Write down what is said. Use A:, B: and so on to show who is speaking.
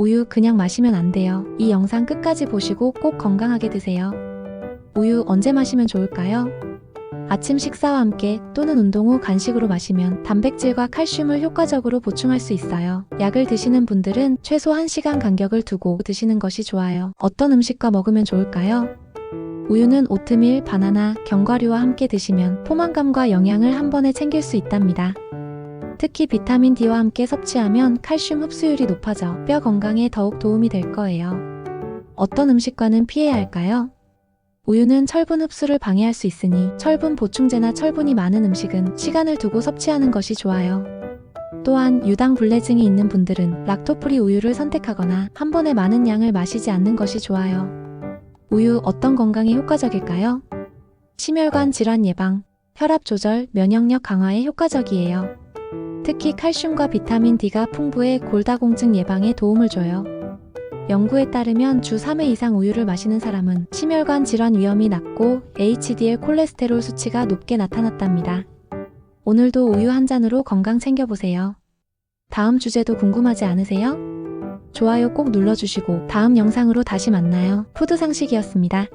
A: 우유 그냥 마시면 안 돼요. 이 영상 끝까지 보시고 꼭 건강하게 드세요. 우유 언제 마시면 좋을까요? 아침 식사와 함께 또는 운동 후 간식으로 마시면 단백질과 칼슘을 효과적으로 보충할 수 있어요. 약을 드시는 분들은 최소 1시간 간격을 두고 드시는 것이 좋아요. 어떤 음식과 먹으면 좋을까요? 우유는 오트밀, 바나나, 견과류와 함께 드시면 포만감과 영양을 한 번에 챙길 수 있답니다. 특히 비타민 D와 함께 섭취하면 칼슘 흡수율이 높아져 뼈 건강에 더욱 도움이 될 거예요. 어떤 음식과는 피해야 할까요? 우유는 철분 흡수를 방해할 수 있으니 철분 보충제나 철분이 많은 음식은 시간을 두고 섭취하는 것이 좋아요. 또한 유당 불내증이 있는 분들은 락토프리 우유를 선택하거나 한 번에 많은 양을 마시지 않는 것이 좋아요. 우유 어떤 건강에 효과적일까요? 심혈관 질환 예방, 혈압 조절, 면역력 강화에 효과적이에요. 특히 칼슘과 비타민 D가 풍부해 골다공증 예방에 도움을 줘요. 연구에 따르면 주 3회 이상 우유를 마시는 사람은 심혈관 질환 위험이 낮고 HDL 콜레스테롤 수치가 높게 나타났답니다. 오늘도 우유 한 잔으로 건강 챙겨보세요. 다음 주제도 궁금하지 않으세요? 좋아요 꼭 눌러주시고 다음 영상으로 다시 만나요. 푸드 상식이었습니다.